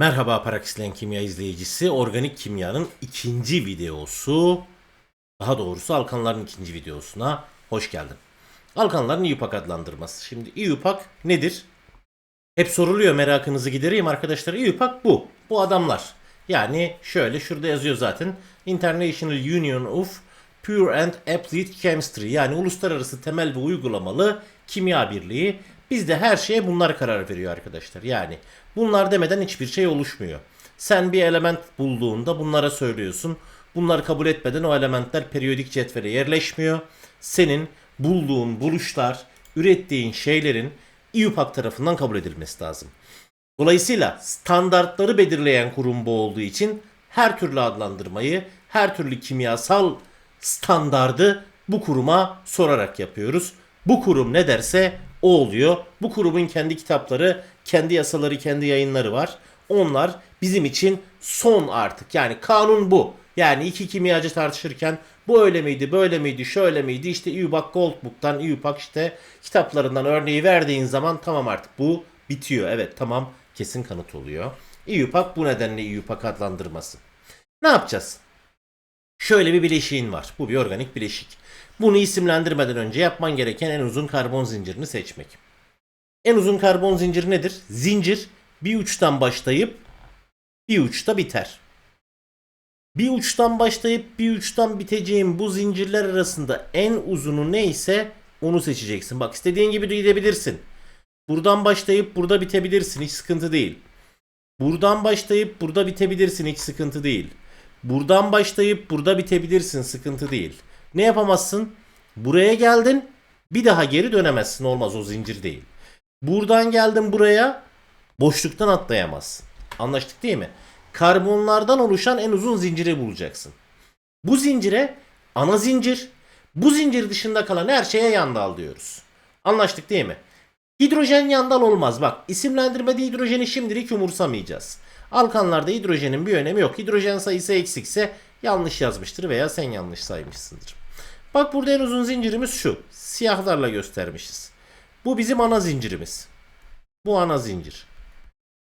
Merhaba Parakislen Kimya izleyicisi. Organik kimyanın ikinci videosu, daha doğrusu alkanların ikinci videosuna hoş geldin. Alkanların İUPAC adlandırması. Şimdi İUPAC nedir? Hep soruluyor merakınızı gidereyim arkadaşlar. İUPAC bu. Bu adamlar. Yani şöyle şurada yazıyor zaten. International Union of Pure and Applied Chemistry yani uluslararası temel ve uygulamalı kimya birliği. Bizde her şeye bunlar karar veriyor arkadaşlar. Yani bunlar demeden hiçbir şey oluşmuyor. Sen bir element bulduğunda bunlara söylüyorsun. Bunları kabul etmeden o elementler periyodik cetvele yerleşmiyor. Senin bulduğun buluşlar, ürettiğin şeylerin İUPAC tarafından kabul edilmesi lazım. Dolayısıyla standartları belirleyen kurum bu olduğu için her türlü adlandırmayı, her türlü kimyasal standardı bu kuruma sorarak yapıyoruz. Bu kurum ne derse o oluyor. Bu kurumun kendi kitapları, kendi yasaları, kendi yayınları var. Onlar bizim için son artık. Yani kanun bu. Yani iki kimyacı tartışırken bu öyle miydi, böyle miydi, şöyle miydi? İşte İUPAC Goldbook'tan, İUPAC işte kitaplarından örneği verdiğin zaman tamam artık bu bitiyor. Evet tamam kesin kanıt oluyor. İUPAC bu nedenle İUPAC adlandırması. Ne yapacağız? Şöyle bir bileşiğin var. Bu bir organik bileşik. Bunu isimlendirmeden önce yapman gereken en uzun karbon zincirini seçmek. En uzun karbon zinciri nedir? Zincir bir uçtan başlayıp bir uçta biter. Bir uçtan başlayıp bir uçtan biteceğin bu zincirler arasında en uzunu neyse onu seçeceksin. Bak istediğin gibi de gidebilirsin. Buradan başlayıp burada bitebilirsin. Hiç sıkıntı değil. Buradan başlayıp burada bitebilirsin. Hiç sıkıntı değil. Buradan başlayıp burada bitebilirsin. Sıkıntı değil. Ne yapamazsın? Buraya geldin. Bir daha geri dönemezsin. Olmaz o zincir değil. Buradan geldin buraya. Boşluktan atlayamazsın. Anlaştık değil mi? Karbonlardan oluşan en uzun zinciri bulacaksın. Bu zincire ana zincir, bu zincir dışında kalan her şeye yandal diyoruz. Anlaştık değil mi? Hidrojen yandal olmaz. Bak isimlendirmede hidrojeni şimdilik umursamayacağız. Alkanlarda hidrojenin bir önemi yok. Hidrojen sayısı eksikse yanlış yazmıştır veya sen yanlış saymışsındır. Bak burada en uzun zincirimiz şu. Siyahlarla göstermişiz. Bu bizim ana zincirimiz. Bu ana zincir.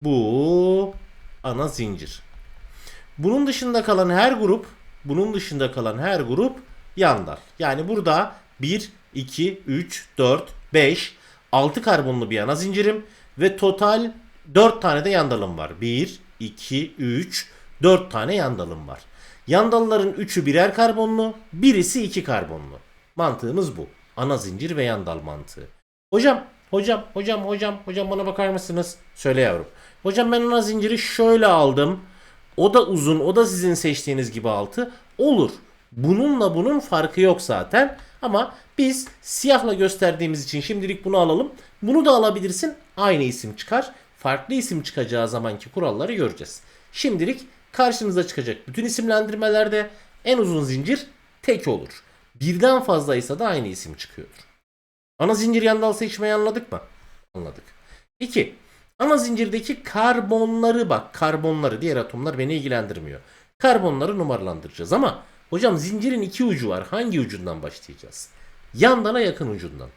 Bu ana zincir. Bunun dışında kalan her grup, bunun dışında kalan her grup yandal. Yani burada 1, 2, 3, 4, 5, 6 karbonlu bir ana zincirim ve total 4 tane de yandalım var. 1, 2, 3, 4 tane yandalım var. Yandalların 3'ü birer karbonlu, birisi 2 karbonlu. Mantığımız bu. Ana zincir ve yandal mantığı. Hocam, hocam, hocam, hocam, hocam bana bakar mısınız? Söyle yavrum. Hocam ben ana zinciri şöyle aldım. O da uzun, o da sizin seçtiğiniz gibi altı. Olur. Bununla bunun farkı yok zaten. Ama biz siyahla gösterdiğimiz için şimdilik bunu alalım. Bunu da alabilirsin. Aynı isim çıkar. Farklı isim çıkacağı zamanki kuralları göreceğiz. Şimdilik karşınıza çıkacak bütün isimlendirmelerde en uzun zincir tek olur. Birden fazlaysa da aynı isim çıkıyordur. Ana zincir yandal seçmeyi anladık mı? Anladık. 2. Ana zincirdeki karbonları bak karbonları diğer atomlar beni ilgilendirmiyor. Karbonları numaralandıracağız ama hocam zincirin iki ucu var. Hangi ucundan başlayacağız? Yandala yakın ucundan.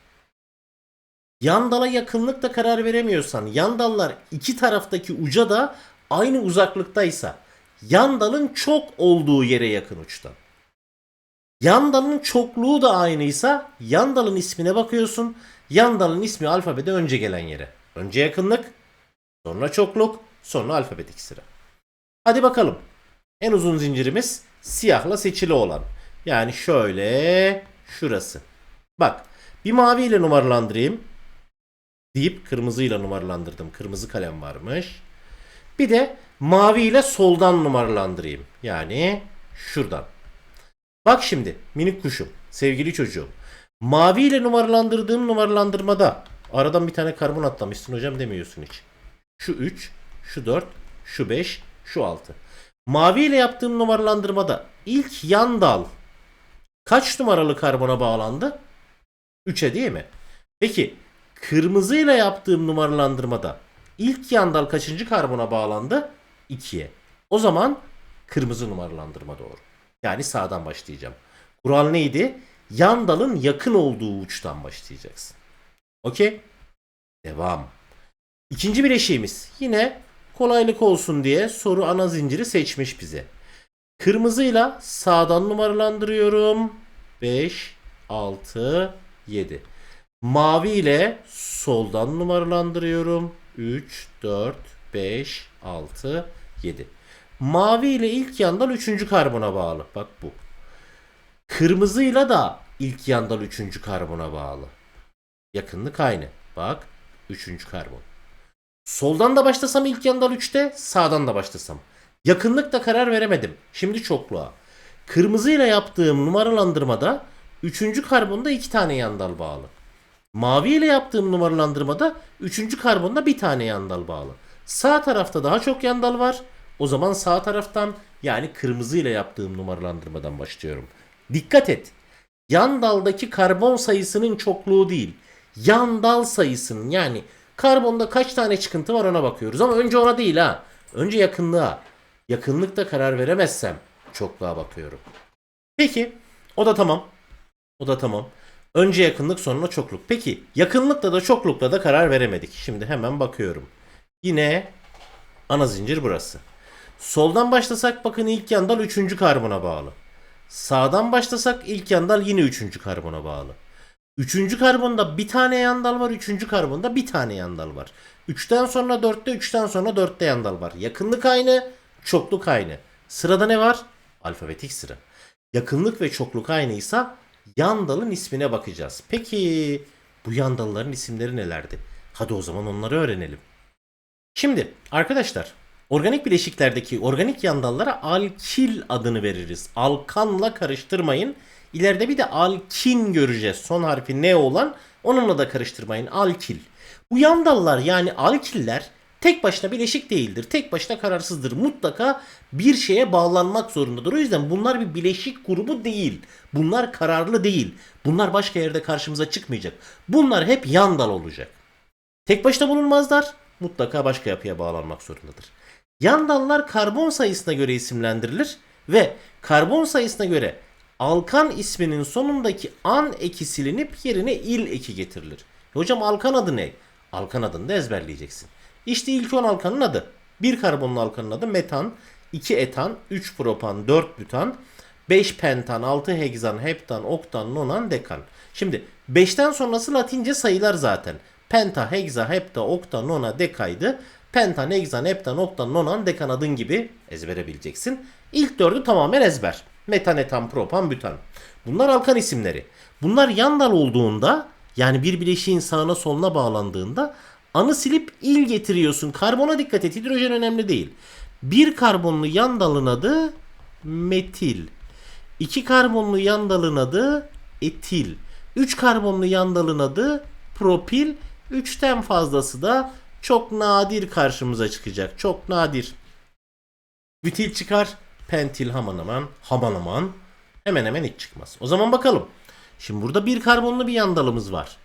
Yandala yakınlıkta karar veremiyorsan yandallar iki taraftaki uca da aynı uzaklıktaysa yandalın çok olduğu yere yakın uçtan. Yandalın çokluğu da aynıysa yandalın ismine bakıyorsun. Yandalın ismi alfabede önce gelen yere. Önce yakınlık, sonra çokluk, sonra alfabetik sıra. Hadi bakalım. En uzun zincirimiz siyahla seçili olan. Yani şöyle şurası. Bak bir maviyle numaralandırayım. Deyip kırmızıyla numaralandırdım. Kırmızı kalem varmış. Bir de maviyle soldan numaralandırayım. Yani şuradan. Bak şimdi minik kuşum, sevgili çocuğum. Mavi ile numaralandırdığım numaralandırmada aradan bir tane karbon atlamışsın hocam demiyorsun hiç. Şu 3, şu 4, şu 5, şu 6. Mavi ile yaptığım numaralandırmada ilk yan dal kaç numaralı karbona bağlandı? 3'e değil mi? Peki kırmızı ile yaptığım numaralandırmada ilk yan dal kaçıncı karbona bağlandı? 2'ye. O zaman kırmızı numaralandırma doğru. Yani sağdan başlayacağım. Kural neydi? Yan dalın yakın olduğu uçtan başlayacaksın. Okey? Devam. İkinci bileşiğimiz yine kolaylık olsun diye soru ana zinciri seçmiş bize. Kırmızıyla sağdan numaralandırıyorum. 5, 6, 7. Mavi ile soldan numaralandırıyorum. 3, 4, 5, 6, 7. Mavi ile ilk yandan 3. karbona bağlı. Bak bu. Kırmızıyla da ilk yandan 3. karbona bağlı. Yakınlık aynı. Bak 3. karbon. Soldan da başlasam ilk yandan 3'te, sağdan da başlasam. Yakınlıkta karar veremedim. Şimdi çokluğa. Kırmızıyla yaptığım numaralandırmada 3. karbonda 2 tane yandal bağlı. Mavi ile yaptığım numaralandırmada 3. karbonda bir tane yandal bağlı. Sağ tarafta daha çok yandal var. O zaman sağ taraftan yani kırmızı ile yaptığım numaralandırmadan başlıyorum. Dikkat et. Yan daldaki karbon sayısının çokluğu değil. Yan dal sayısının yani karbonda kaç tane çıkıntı var ona bakıyoruz. Ama önce ona değil ha. Önce yakınlığa. Yakınlıkta karar veremezsem çokluğa bakıyorum. Peki o da tamam. O da tamam. Önce yakınlık sonra çokluk. Peki yakınlıkla da çoklukla da karar veremedik. Şimdi hemen bakıyorum. Yine ana zincir burası. Soldan başlasak bakın ilk yandal 3. karbona bağlı. Sağdan başlasak ilk yandal yine 3. karbona bağlı. 3. karbonda bir tane yandal var. 3. karbonda bir tane yandal var. 3'ten sonra 4'te 3'ten sonra 4'te yandal var. Yakınlık aynı, çokluk aynı. Sırada ne var? Alfabetik sıra. Yakınlık ve çokluk aynıysa yandalın ismine bakacağız. Peki bu yandalların isimleri nelerdi? Hadi o zaman onları öğrenelim. Şimdi arkadaşlar organik bileşiklerdeki organik yandallara alkil adını veririz. Alkanla karıştırmayın. İleride bir de alkin göreceğiz. Son harfi ne olan onunla da karıştırmayın. Alkil. Bu yandallar yani alkiller tek başına bileşik değildir. Tek başına kararsızdır. Mutlaka bir şeye bağlanmak zorundadır. O yüzden bunlar bir bileşik grubu değil. Bunlar kararlı değil. Bunlar başka yerde karşımıza çıkmayacak. Bunlar hep yandal olacak. Tek başına bulunmazlar. Mutlaka başka yapıya bağlanmak zorundadır. Yandallar karbon sayısına göre isimlendirilir ve karbon sayısına göre alkan isminin sonundaki an eki silinip yerine il eki getirilir. Hocam alkan adı ne? Alkan adını da ezberleyeceksin. İşte ilk 10 alkanın adı. 1 karbonlu alkanın adı metan, 2 etan, 3 propan, 4 bütan, 5 pentan, 6 hegzan, heptan, oktan, nonan, dekan. Şimdi 5'ten sonrası latince sayılar zaten. Penta, heksa, hepta, okta, nona, dekaydı. Pentan, heksan, heptan, oktan, nonan, dekan adın gibi ezbere bileceksin. İlk dördü tamamen ezber. Metan, etan, propan, bütan. Bunlar alkan isimleri. Bunlar yan dal olduğunda yani bir bileşiğin sağına soluna bağlandığında anı silip il getiriyorsun. Karbona dikkat et. Hidrojen önemli değil. Bir karbonlu yan dalın adı metil. İki karbonlu yan dalın adı etil. Üç karbonlu yan dalın adı propil. Üçten fazlası da çok nadir karşımıza çıkacak. Çok nadir. Bütil çıkar. Pentil haman aman. Haman aman. Hemen hemen hiç çıkmaz. O zaman bakalım. Şimdi burada bir karbonlu bir yan dalımız var.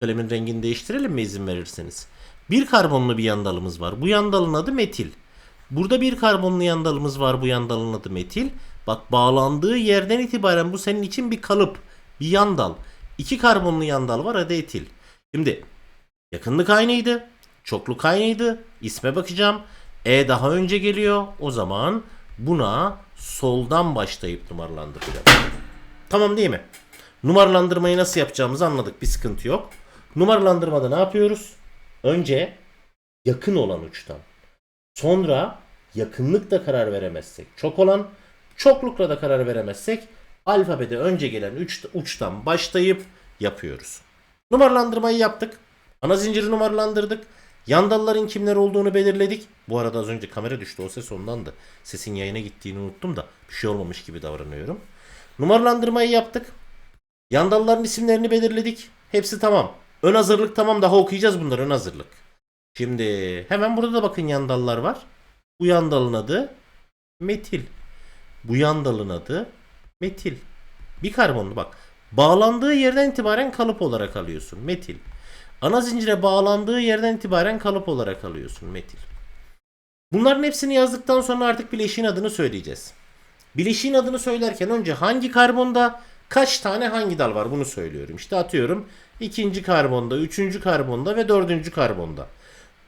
Kalemin rengini değiştirelim mi izin verirseniz? Bir karbonlu bir yan dalımız var. Bu yan dalın adı metil. Burada bir karbonlu yan dalımız var. Bu yan dalın adı metil. Bak bağlandığı yerden itibaren bu senin için bir kalıp. Bir yan dal. İki karbonlu yan dal var adı etil. Şimdi yakınlık aynıydı. Çokluk aynıydı. İsme bakacağım. E daha önce geliyor. O zaman buna soldan başlayıp numaralandıracağım. Tamam değil mi? Numaralandırmayı nasıl yapacağımızı anladık. Bir sıkıntı yok. Numaralandırmada ne yapıyoruz? Önce yakın olan uçtan. Sonra yakınlıkta karar veremezsek çok olan, çoklukla da karar veremezsek alfabede önce gelen uçtan başlayıp yapıyoruz. Numaralandırmayı yaptık. Ana zinciri numaralandırdık. Yan dalların kimler olduğunu belirledik. Bu arada az önce kamera düştü. O ses ondandı. Sesin yayına gittiğini unuttum da bir şey olmamış gibi davranıyorum. Numaralandırmayı yaptık. Yan dalların isimlerini belirledik. Hepsi tamam. Ön hazırlık tamam. Daha okuyacağız bunları ön hazırlık. Şimdi hemen burada da bakın yan dallar var. Bu yan dalın adı metil. Bu yan dalın adı metil. Bir karbonlu bak. Bağlandığı yerden itibaren kalıp olarak alıyorsun metil. Ana zincire bağlandığı yerden itibaren kalıp olarak alıyorsun metil. Bunların hepsini yazdıktan sonra artık bileşiğin adını söyleyeceğiz. Bileşiğin adını söylerken önce hangi karbonda kaç tane hangi dal var bunu söylüyorum. İşte atıyorum ikinci karbonda, üçüncü karbonda ve dördüncü karbonda.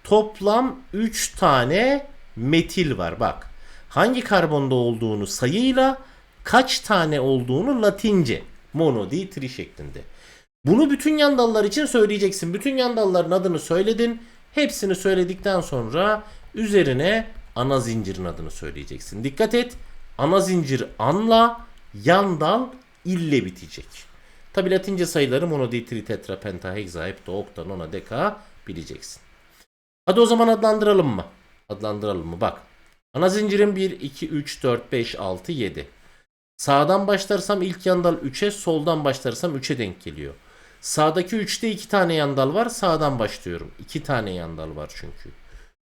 toplam 3 tane metil var. Bak hangi karbonda olduğunu sayıyla kaç tane olduğunu latince mono di tri şeklinde. Bunu bütün yandallar için söyleyeceksin. Bütün yandalların adını söyledin. Hepsini söyledikten sonra üzerine ana zincirin adını söyleyeceksin. Dikkat et. Ana zincir anla, yandal ille bitecek. Tabi latince sayıları mono di tri tetra penta hexa hepta okta nona deka bileceksin. Hadi o zaman adlandıralım mı? Adlandıralım mı? Bak. Ana zincirin 1, 2, 3, 4, 5, 6, 7. Sağdan başlarsam ilk yandal 3'e, soldan başlarsam 3'e denk geliyor. Sağdaki 3'te 2 tane yandal var. Sağdan başlıyorum. 2 tane yandal var çünkü.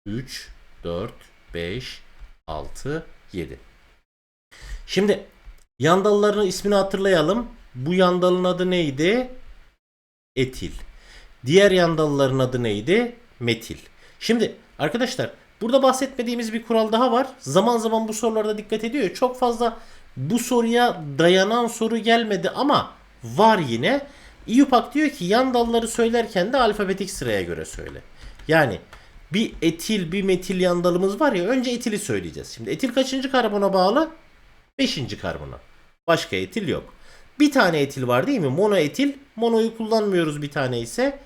3, 4, 5, 6, 7. Şimdi yandalların ismini hatırlayalım. Bu yandalın adı neydi? Etil. Diğer yandalların adı neydi? Metil. Şimdi arkadaşlar burada bahsetmediğimiz bir kural daha var. Zaman zaman bu sorularda dikkat ediyor. Çok fazla bu soruya dayanan soru gelmedi ama var yine. İYUPAK diyor ki yan dalları söylerken de alfabetik sıraya göre söyle. Yani bir etil bir metil yan dalımız var ya önce etili söyleyeceğiz. Şimdi etil kaçıncı karbona bağlı? Beşinci karbona. Başka etil yok. Bir tane etil var değil mi? Mono etil. Monoyu kullanmıyoruz bir tane ise.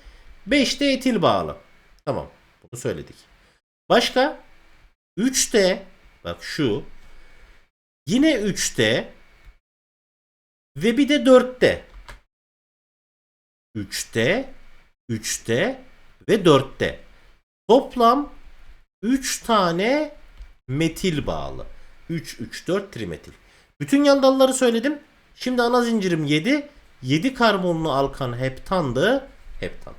5'te etil bağlı. Tamam. Bunu söyledik. Başka? 3'te bak şu Yine 3'te ve bir de 4'te. 3'te, 3'te ve 4'te. Toplam 3 tane metil bağlı. 3, 3, 4 trimetil. Bütün yan dalları söyledim. Şimdi ana zincirim 7. 7 karbonlu alkan heptandı. Heptan.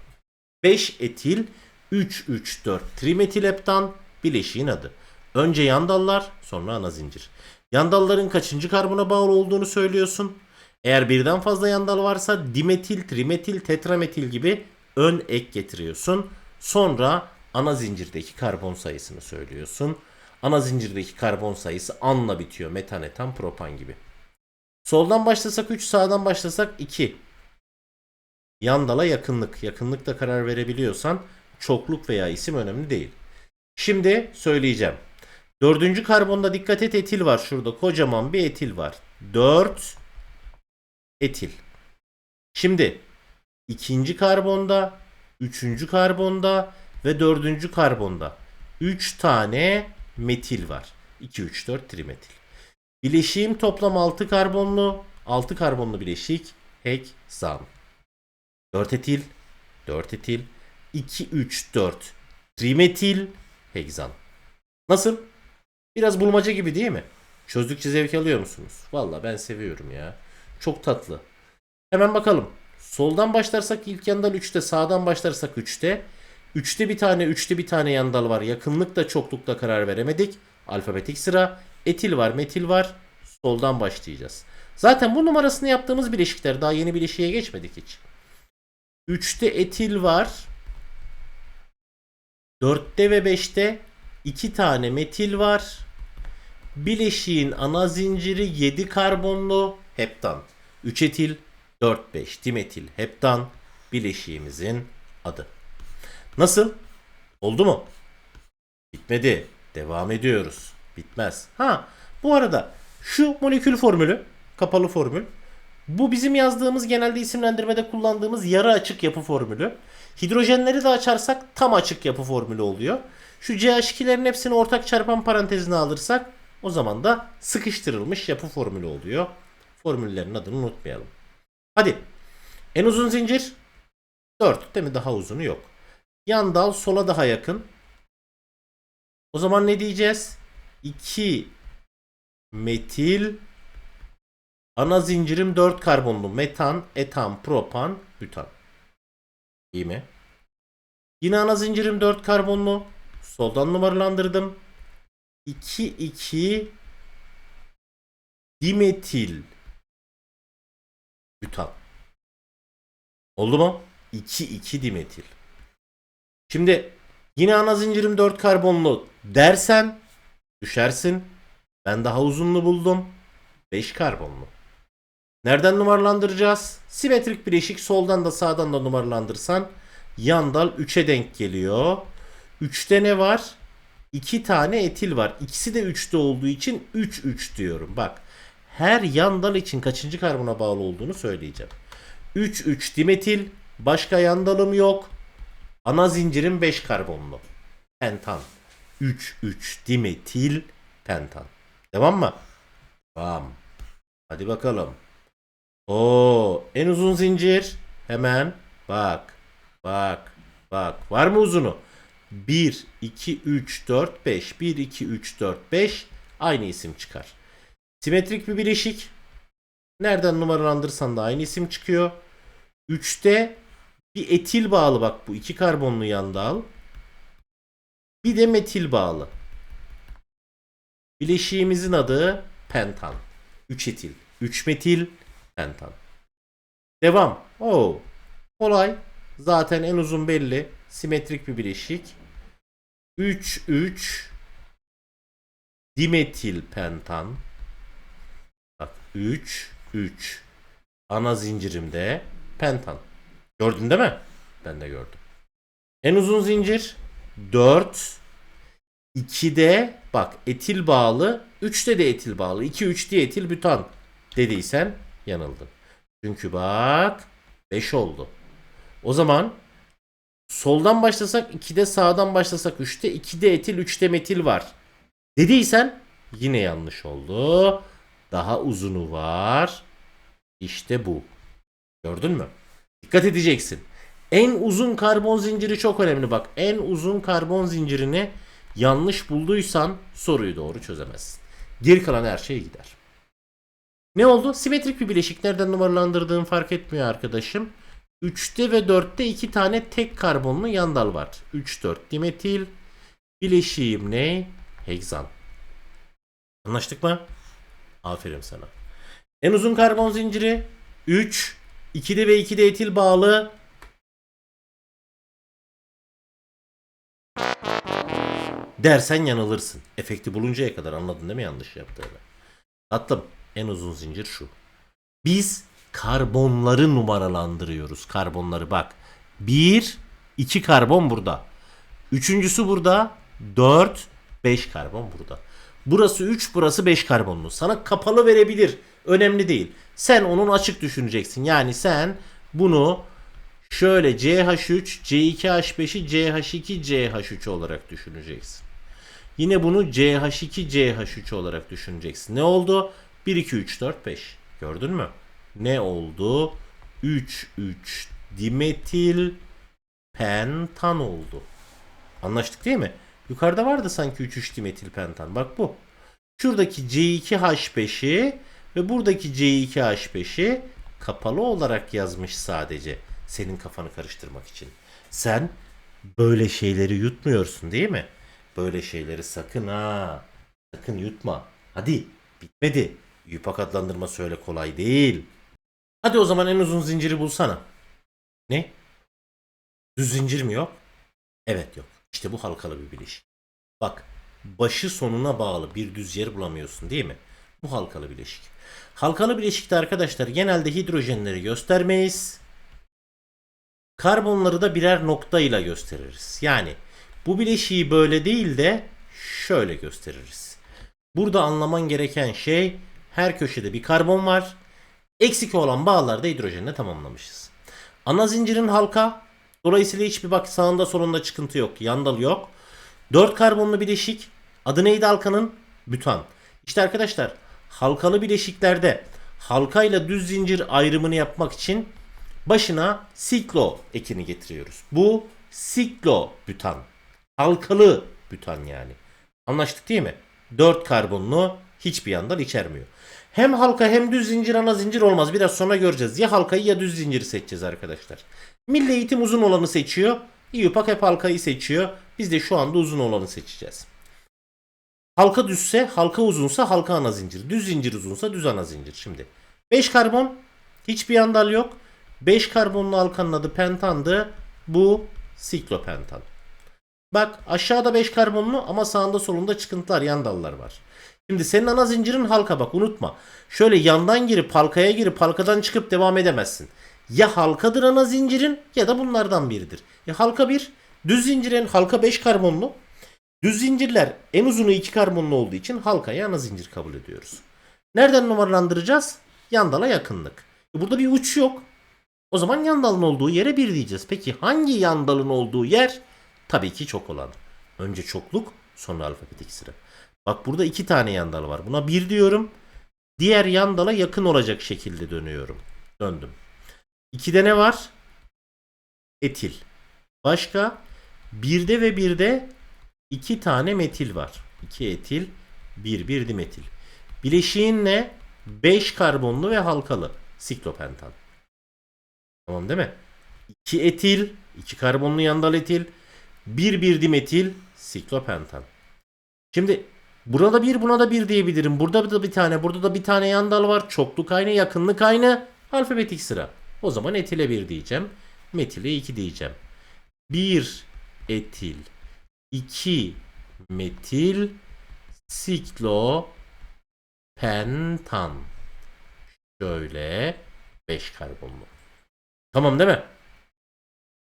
5 etil, 3, 3, 4 trimetil heptan bileşiğin adı. Önce yan dallar, sonra ana zincir. Yan dalların kaçıncı karbona bağlı olduğunu söylüyorsun. Eğer birden fazla yan dal varsa dimetil, trimetil, tetrametil gibi ön ek getiriyorsun. Sonra ana zincirdeki karbon sayısını söylüyorsun. Ana zincirdeki karbon sayısı anla bitiyor. Metan, etan, propan gibi. Soldan başlasak 3, sağdan başlasak 2. Yan dala yakınlık. Yakınlıkta karar verebiliyorsan çokluk veya isim önemli değil. Şimdi söyleyeceğim. Dördüncü karbonda dikkat et etil var şurada. Kocaman bir etil var. 4 etil. Şimdi ikinci karbonda, üçüncü karbonda ve dördüncü karbonda 3 tane metil var. 2, 3, 4 trimetil. Bileşiğim toplam 6 karbonlu. 6 karbonlu bileşik heksan. 4 etil, 4 etil, 2, 3, 4 trimetil heksan. Nasıl? Biraz bulmaca gibi değil mi? Çözdükçe zevk alıyor musunuz? Valla ben seviyorum ya. Çok tatlı. Hemen bakalım. Soldan başlarsak ilk yandal 3'te, sağdan başlarsak 3'te. 3'te bir tane, 3'te bir tane yandal var. Yakınlıkta, çoklukta karar veremedik. Alfabetik sıra. Etil var, metil var. Soldan başlayacağız. Zaten bu numarasını yaptığımız bileşikler. Daha yeni bileşiğe geçmedik hiç. 3'te etil var. 4'te ve 5'te 2 tane metil var. Bileşiğin ana zinciri 7 karbonlu heptan. 3 etil, 4 5 dimetil heptan bileşiğimizin adı. Nasıl? Oldu mu? Bitmedi. Devam ediyoruz. Bitmez. Ha, bu arada şu molekül formülü, kapalı formül. Bu bizim yazdığımız genelde isimlendirmede kullandığımız yarı açık yapı formülü. Hidrojenleri de açarsak tam açık yapı formülü oluyor. Şu CH2'lerin hepsini ortak çarpan parantezine alırsak o zaman da sıkıştırılmış yapı formülü oluyor. Formüllerin adını unutmayalım. Hadi. En uzun zincir 4 değil mi? Daha uzunu yok. Yan dal sola daha yakın. O zaman ne diyeceğiz? 2 metil ana zincirim 4 karbonlu metan, etan, propan, bütan. İyi mi? Yine ana zincirim 4 karbonlu. Soldan numaralandırdım. 2 2 dimetil butan. Oldu mu? 2 2 dimetil. Şimdi yine ana zincirim 4 karbonlu dersen düşersin. Ben daha uzunlu buldum. 5 karbonlu. Nereden numaralandıracağız? Simetrik bileşik soldan da sağdan da numaralandırsan yan dal 3'e denk geliyor. 3'te ne var? 2 tane etil var. İkisi de 3'te olduğu için 3 3 diyorum. Bak. Her yan dal için kaçıncı karbona bağlı olduğunu söyleyeceğim. 3 3 dimetil, başka yan dalım yok. Ana zincirin 5 karbonlu. Pentan. 3 3 dimetil pentan. Devam mı? Tamam. Hadi bakalım. Oo, en uzun zincir. Hemen bak. Bak. Bak. Var mı uzunu? 1 2 3 4 5. 1 2 3 4 5 aynı isim çıkar. Simetrik bir bileşik. Nereden numaralandırsan da aynı isim çıkıyor. 3'te bir etil bağlı bak bu iki karbonlu yanda al. Bir de metil bağlı. Bileşiğimizin adı pentan. 3 etil. 3 metil pentan. Devam. Oo. Kolay. Zaten en uzun belli. Simetrik bir bileşik. 3 3 dimetil pentan. Bak 3 3 ana zincirimde pentan. Gördün değil mi? Ben de gördüm. En uzun zincir 4 2'de bak etil bağlı 3'te de etil bağlı 2 3 diye etil bütan dediysen yanıldın. Çünkü bak 5 oldu. O zaman soldan başlasak 2'de sağdan başlasak 3'te 2'de etil 3'te metil var. Dediysen yine yanlış oldu. Daha uzunu var. İşte bu. Gördün mü? Dikkat edeceksin. En uzun karbon zinciri çok önemli bak. En uzun karbon zincirini yanlış bulduysan soruyu doğru çözemezsin. Geri kalan her şey gider. Ne oldu? Simetrik bir bileşik. Nereden numaralandırdığım fark etmiyor arkadaşım. 3'te ve 4'te 2 tane tek karbonlu yan dal var. 3 4 dimetil. Bileşiğim ne? Hegzan. Anlaştık mı? Aferin sana. En uzun karbon zinciri 3. 2'de ve 2'de etil bağlı. Dersen yanılırsın. Efekti buluncaya kadar anladın değil mi yanlış yaptığını? Tatlım en uzun zincir şu. Biz karbonları numaralandırıyoruz. Karbonları bak. 1, 2 karbon burada. Üçüncüsü burada. 4, 5 karbon burada. Burası 3, burası 5 karbonlu. Sana kapalı verebilir. Önemli değil. Sen onun açık düşüneceksin. Yani sen bunu şöyle CH3, C2H5'i CH2, CH3 olarak düşüneceksin. Yine bunu CH2, CH3 olarak düşüneceksin. Ne oldu? 1, 2, 3, 4, 5. Gördün mü? Ne oldu? 3, 3 dimetil pentan oldu. Anlaştık değil mi? Yukarıda vardı sanki 3, 3 dimetil pentan. Bak bu. Şuradaki C2H5'i ve buradaki C2H5'i kapalı olarak yazmış sadece. Senin kafanı karıştırmak için. Sen böyle şeyleri yutmuyorsun değil mi? Böyle şeyleri sakın ha. Sakın yutma. Hadi bitmedi. Yupak adlandırması öyle kolay değil. Hadi o zaman en uzun zinciri bulsana. Ne? Düz zincir mi yok? Evet yok. İşte bu halkalı bir bileşik. Bak başı sonuna bağlı bir düz yer bulamıyorsun değil mi? Bu halkalı bileşik. Halkalı bileşikte arkadaşlar genelde hidrojenleri göstermeyiz. Karbonları da birer nokta ile gösteririz. Yani bu bileşiği böyle değil de şöyle gösteririz. Burada anlaman gereken şey her köşede bir karbon var. Eksik olan bağlarda hidrojenle tamamlamışız. Ana zincirin halka. Dolayısıyla hiçbir bak sağında solunda çıkıntı yok. Yandal yok. 4 karbonlu bileşik. Adı neydi halkanın? Bütan. İşte arkadaşlar halkalı bileşiklerde halkayla düz zincir ayrımını yapmak için başına siklo ekini getiriyoruz. Bu siklo bütan. Halkalı bütan yani. Anlaştık değil mi? 4 karbonlu hiçbir yandan içermiyor. Hem halka hem düz zincir ana zincir olmaz. Biraz sonra göreceğiz. Ya halkayı ya düz zinciri seçeceğiz arkadaşlar. Milli eğitim uzun olanı seçiyor. İYUPAK hep halkayı seçiyor. Biz de şu anda uzun olanı seçeceğiz. Halka düzse, halka uzunsa halka ana zincir. Düz zincir uzunsa düz ana zincir. Şimdi 5 karbon hiçbir yandal yok. 5 karbonlu halkanın adı pentandı. Bu siklopentan. Bak aşağıda 5 karbonlu ama sağında solunda çıkıntılar yan dallar var. Şimdi senin ana zincirin halka bak unutma. Şöyle yandan girip halkaya girip halkadan çıkıp devam edemezsin. Ya halkadır ana zincirin ya da bunlardan biridir. E halka 1, Düz zincirin halka 5 karbonlu. Düz zincirler en uzunu 2 karbonlu olduğu için halkayı ana zincir kabul ediyoruz. Nereden numaralandıracağız? Yandala yakınlık. E burada bir uç yok. O zaman yandalın olduğu yere 1 diyeceğiz. Peki hangi yandalın olduğu yer? Tabii ki çok olan. Önce çokluk sonra alfabetik sıra. Bak burada iki tane yandal var. Buna 1 diyorum. Diğer yandala yakın olacak şekilde dönüyorum. Döndüm. 2'de ne var? Etil. Başka? 1'de ve 1'de iki tane metil var. 2 etil, 1 bir dimetil. Bileşiğin ne? 5 karbonlu ve halkalı. Siklopentan. Tamam değil mi? 2 etil, 2 karbonlu yandal etil, 1 bir dimetil, siklopentan. Şimdi burada bir buna da bir diyebilirim. Burada da bir tane, burada da bir tane yandal var. Çokluk aynı, yakınlık aynı. Alfabetik sıra. O zaman etile 1 diyeceğim. Metile 2 diyeceğim. 1 etil 2 metil siklo pentan. Şöyle 5 karbonlu. Tamam değil mi?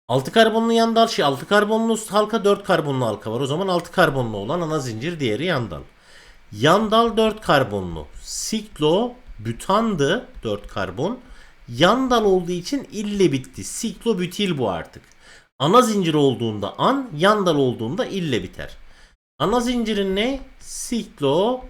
6 karbonlu yandal şey 6 karbonlu halka 4 karbonlu halka var. O zaman 6 karbonlu olan ana zincir diğeri yandal. Yandal 4 karbonlu. Siklo bütandı 4 karbon. Yandal olduğu için ille bitti. Siklo bütil bu artık. Ana zincir olduğunda an, yandal olduğunda ille biter. Ana zincirin ne? Siklohegzan.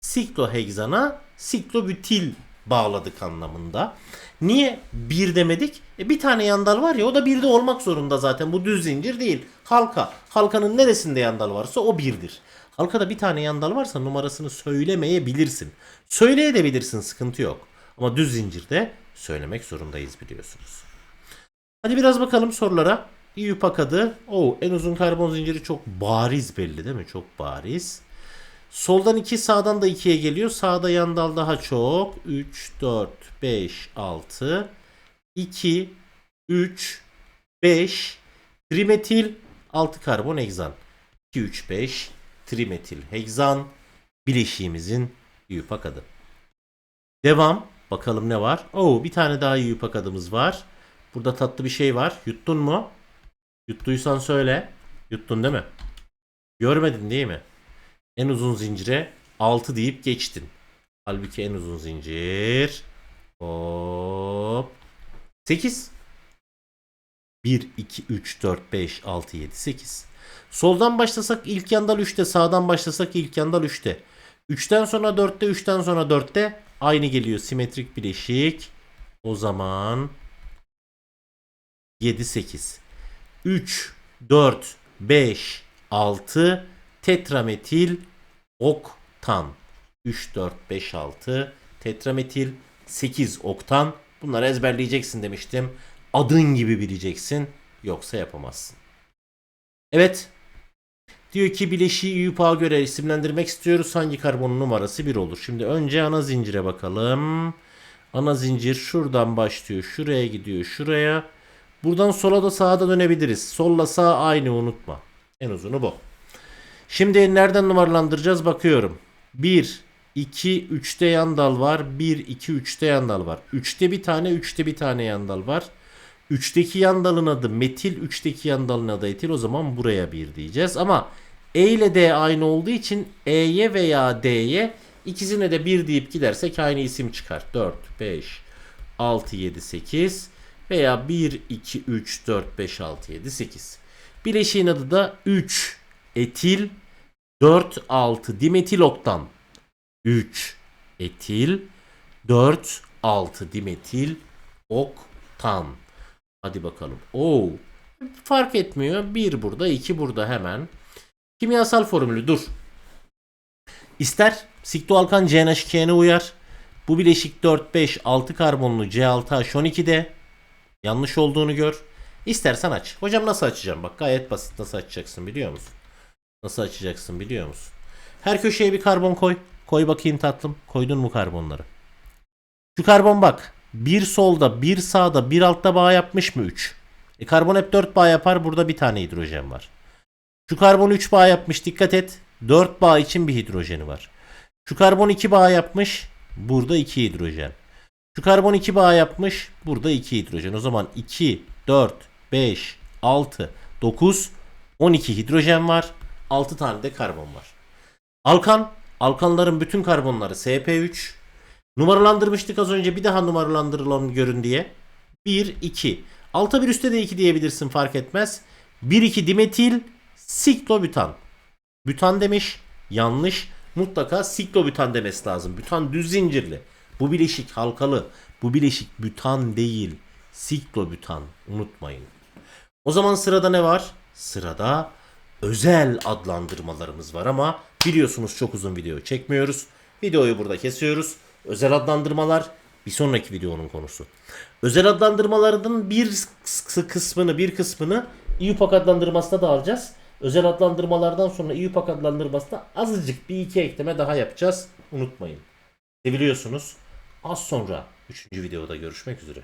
Siklohegzana siklobütil bağladık anlamında. Niye bir demedik? E bir tane yandal var ya o da birde olmak zorunda zaten. Bu düz zincir değil. Halka. Halkanın neresinde yandal varsa o birdir. Halkada bir tane yandal varsa numarasını söylemeyebilirsin. Söyleyebilirsin sıkıntı yok. Ama düz zincirde söylemek zorundayız biliyorsunuz. Hadi biraz bakalım sorulara. İYUPAK adı. Oo, en uzun karbon zinciri çok bariz belli değil mi? Çok bariz. Soldan 2 sağdan da 2'ye geliyor. Sağda yandal daha çok. 3, 4, 5, 6, 2, 3, 5, trimetil 6 karbon hegzan. 2, 3, 5, trimetil hegzan bileşiğimizin İYUPAK adı. Devam. Bakalım ne var? Oo, bir tane daha İYUPAK adımız var. Burada tatlı bir şey var. Yuttun mu? Yuttuysan söyle. Yuttun değil mi? Görmedin değil mi? En uzun zincire 6 deyip geçtin. Halbuki en uzun zincir hop 8 1 2 3 4 5 6 7 8 Soldan başlasak ilk yandal 3'te, sağdan başlasak ilk yandal 3'te. 3'ten sonra 4'te, 3'ten sonra 4'te aynı geliyor simetrik bileşik. O zaman 7 8 3 4 5 6 tetrametil oktan 3 4 5 6 tetrametil 8 oktan bunları ezberleyeceksin demiştim. Adın gibi bileceksin yoksa yapamazsın. Evet. Diyor ki bileşiği İYUPAK'a göre isimlendirmek istiyoruz. Hangi karbonun numarası 1 olur? Şimdi önce ana zincire bakalım. Ana zincir şuradan başlıyor. Şuraya gidiyor. Şuraya. Buradan sola da sağa da dönebiliriz. Solla sağ aynı unutma. En uzunu bu. Şimdi nereden numaralandıracağız bakıyorum. 1, 2, 3'te yandal var. 1, 2, 3'te yandal var. 3'te bir tane, 3'te bir tane yandal var. 3'teki yandalın adı metil, 3'teki yandalın adı etil. O zaman buraya 1 diyeceğiz. Ama E ile D aynı olduğu için E'ye veya D'ye ikisine de 1 deyip gidersek aynı isim çıkar. 4, 5, 6, 7, 8 veya 1, 2, 3, 4, 5, 6, 7, 8. Bileşiğin adı da 3 etil 4, 6 dimetil oktan. 3 etil 4, 6 dimetil oktan. Hadi bakalım. Oo. Fark etmiyor. 1 burada, 2 burada hemen. Kimyasal formülü dur. İster sikloalkan CNH2'ye uyar. Bu bileşik 4, 5, 6 karbonlu C6H12'de yanlış olduğunu gör. İstersen aç. Hocam nasıl açacağım? Bak gayet basit nasıl açacaksın biliyor musun? Nasıl açacaksın biliyor musun? Her köşeye bir karbon koy. Koy bakayım tatlım. Koydun mu karbonları? Şu karbon bak. Bir solda, bir sağda, bir altta bağ yapmış mı 3? E karbon hep 4 bağ yapar. Burada bir tane hidrojen var. Şu karbon 3 bağ yapmış. Dikkat et. 4 bağ için bir hidrojeni var. Şu karbon 2 bağ yapmış. Burada 2 hidrojen. Şu karbon 2 bağ yapmış. Burada 2 hidrojen. O zaman 2, 4, 5, 6, 9, 12 hidrojen var. 6 tane de karbon var. Alkan, alkanların bütün karbonları SP3. Numaralandırmıştık az önce bir daha numaralandırılan görün diye. 1, 2. Alta bir üstte de 2 diyebilirsin fark etmez. 1, 2 dimetil siklobütan. Bütan demiş. Yanlış. Mutlaka siklobütan demesi lazım. Bütan düz zincirli. Bu bileşik halkalı. Bu bileşik bütan değil. Siklobütan. Unutmayın. O zaman sırada ne var? Sırada özel adlandırmalarımız var ama biliyorsunuz çok uzun video çekmiyoruz. Videoyu burada kesiyoruz. Özel adlandırmalar bir sonraki videonun konusu. Özel adlandırmalarının bir kıs- kısmını bir kısmını EUPAC adlandırmasına da alacağız. Özel adlandırmalardan sonra EUPAC adlandırmasına azıcık bir iki ekleme daha yapacağız. Unutmayın. Seviliyorsunuz. Az sonra 3. videoda görüşmek üzere.